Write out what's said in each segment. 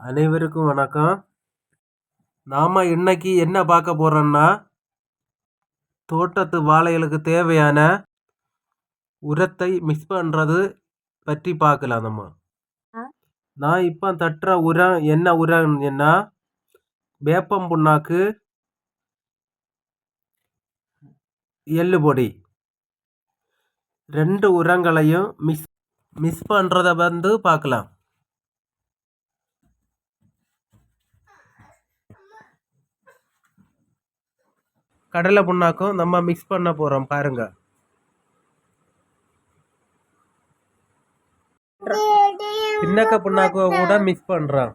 அனைவருக்கும் வணக்கம். நாம் இன்னைக்கு என்ன பார்க்க போகிறோம்னா தோட்டத்து வாழைகளுக்கு தேவையான உரத்தை மிக்ஸ் பண்ணுறது பற்றி பார்க்கலாம் நம்ம. நான் இப்போ தட்டுற உரம் என்ன உரம் என்ன வேப்பம் புண்ணாக்கு எள்ளு பொடி. ரெண்டு உரங்களையும் மிக்ஸ் மிக்ஸ் பண்ணுறத வந்து பார்க்கலாம். கடலை புண்ணாக்கும் நம்ம மிக்ஸ் பண்ண போகிறோம் பாருங்க. பின்னக்க புண்ணாக்கு கூட மிக்ஸ் பண்ணுறோம்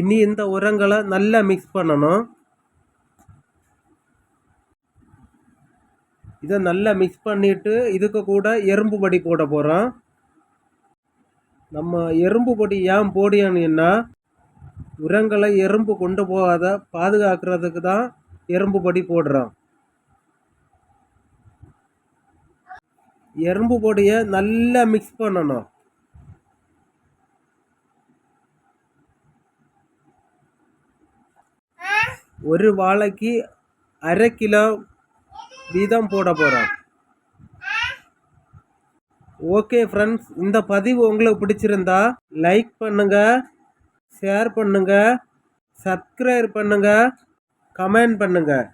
இனி இந்த உரங்களை நல்லா மிக்ஸ் பண்ணணும். இதை நல்லா மிக்ஸ் பண்ணிட்டு இதுக்கு கூட எறும்பு பொடி போட போகிறோம் நம்ம எறும்பு பொடி ஏன் போடியான்னு உரங்களை எறும்பு கொண்டு போகாத பாதுகாக்கிறதுக்கு தான் எறும்பு பொடி போடுறோம். எறும்பு பொடியை நல்லா மிக்ஸ் பண்ணணும். ஒரு வாழைக்கு அரை கிலோ வீதம் போட போகிறோம் ஓகே ஃப்ரெண்ட்ஸ் இந்த பதிவு உங்களுக்கு பிடிச்சிருந்தா லைக் பண்ணுங்கள் ஷேர் பண்ணுங்கள் சப்ஸ்கிரைப் பண்ணுங்கள் கமெண்ட் பண்ணுங்கள்